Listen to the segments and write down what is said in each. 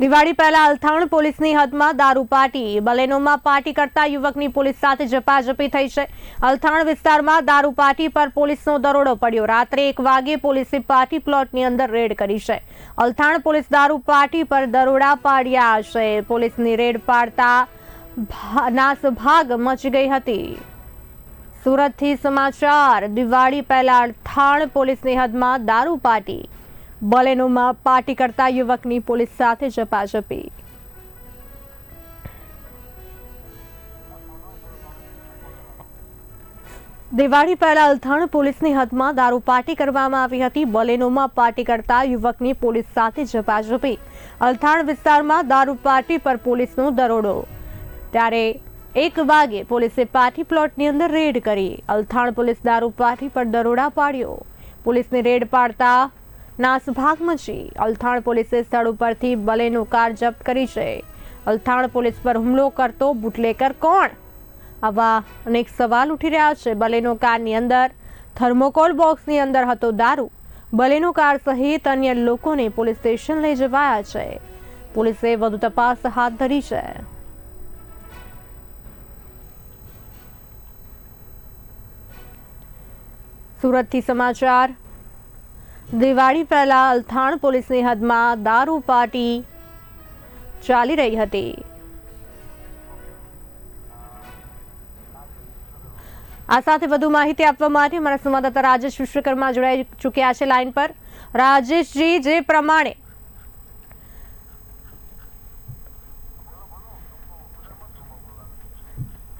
દિવાળી પહેલા અલથાણ પોલીસની હદમાં દારૂ પાર્ટી બલેનોમાં પાર્ટી કરતા યુવકની પોલીસ સાથે ઝપાઝપી થઈ છે. અલથાણ વિસ્તારમાં દારૂ પાર્ટી પર પોલીસનો દરોડો પડ્યો. રાત્રે એક વાગે પોલીસે પાર્ટી પ્લોટની અંદર રેડ કરી છે. અલથાણ પોલીસ દારૂ પાર્ટી પર દરોડા પાડ્યા છે. પોલીસની રેડ પાડતા નાસભાગ મચી ગઈ હતી. સુરતથી સમાચાર. દિવાળી પહેલા અલથાણ પોલીસની હદમાં દારૂ પાર્ટી બલેનોમાં પાર્ટી કરતા યુવકની પોલીસ સાથે ઝપાઝપી. દિવાળી પહેલા અલથાણ પોલીસની હદમાં દારૂ પાર્ટી કરવામાં આવી હતી. બલેનોમાં પાર્ટી કરતા યુવકની પોલીસ સાથે ઝપાઝપી. અલથાણ વિસ્તારમાં દારૂ પાર્ટી પર પોલીસનો દરોડો. ત્યારે એક વાગે પોલીસે પાર્ટી પ્લોટની અંદર રેડ કરી. અલથાણ પોલીસ દારૂ પાર્ટી પર દરોડા પાડ્યો. પોલીસને રેડ પાડતા નાસભાગ મચી અલથાણ પોલીસે સ્થળ ઉપરથી બલેનો કાર જપ્ત કરી છે. અલથાણ પોલીસ પર હુમલો કરતો બુટલેકર કોણ? આવા અનેક સવાલ ઉઠી રહ્યા છે. બલેનો કારની અંદર થર્મોકોલ બોક્સની અંદર હતો દારૂ. બલેનો કાર સહિત અન્ય લોકોને પોલીસ સ્ટેશન લઈ જવાયા છે. પોલીસે વધુ તપાસ હાથ ધરી છે. સુરતથી સમાચાર દિવાળી પહેલા અલથાણ પોલીસની હદમાં દારૂ પાર્ટી ચાલી રહી હતી. આ સાથે વધુ માહિતી આપવા માટે અમારા સંવાદદાતા રાજેશ વિશ્વકર્મા જોડાઈ ચૂક્યા છે લાઈન પર. રાજેશજી, જે પ્રમાણે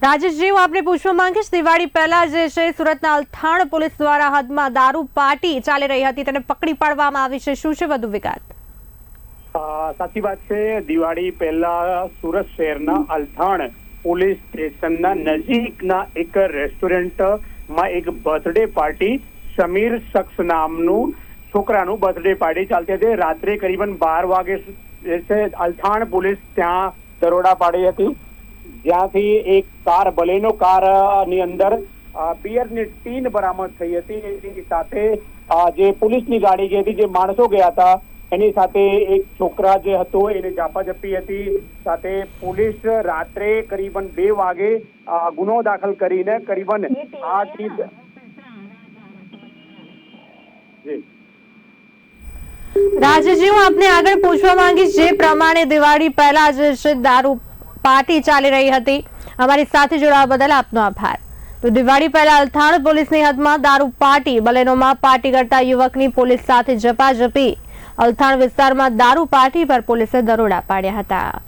રાજેશજી હું આપને પૂછવા માંગીશ, દિવાળી પહેલા જે છે, સુરતના અલથાણ પોલીસ દ્વારા હદમાં દારૂ પાર્ટી ચાલી રહી હતી, તેને પકડી પાડવામાં આવી છે. શું છે વધુ વિગત? સાચી વાત છે, દિવાળી પહેલા સુરત શહેરના અલથાણ પોલીસ સ્ટેશનના નજીકના એક રેસ્ટોરન્ટમાં એક બર્થડે પાર્ટી, સમીર શખ્સ નામનું છોકરાનું બર્થડે પાર્ટી ચાલતી હતી. રાત્રે કરીબન બાર વાગે છે, અલથાણ પોલીસ ત્યાં દરોડા પાડી હતી. જ્યાંથી એક કાર બલેનો કારની અંદર અ, બિયરની ટીન બરામદ થઈ હતી. એની સાથે જે પોલીસની ગાડી જે હતી જે માણસો ગયા હતા એની સાથે એક છોકરા જે હતો એને ઝાપાઝપી હતી. સાથે પોલીસ રાત્રે કરીબન બે વાગે ગુનો દાખલ કરીને કરીબન આ ચીજ જી. રાજેશજી હું આપને આગળ પૂછવા માંગીશ જે પ્રમાણે દિવાળી પહેલા જે છે દારૂ પાર્ટી ચાલી રહી હતી. અમારી સાથે જોડાવા બદલ આપનો આભાર. તો દિવાળી પહેલા અલથાણ પોલીસની હદમાં દારૂ પાર્ટી, બલેનોમાં પાર્ટી કરતા યુવકની પોલીસ સાથે ઝપાઝપી. અલથાણ વિસ્તારમાં દારૂ પાર્ટી પર પોલીસે દરોડા પાડ્યા હતા.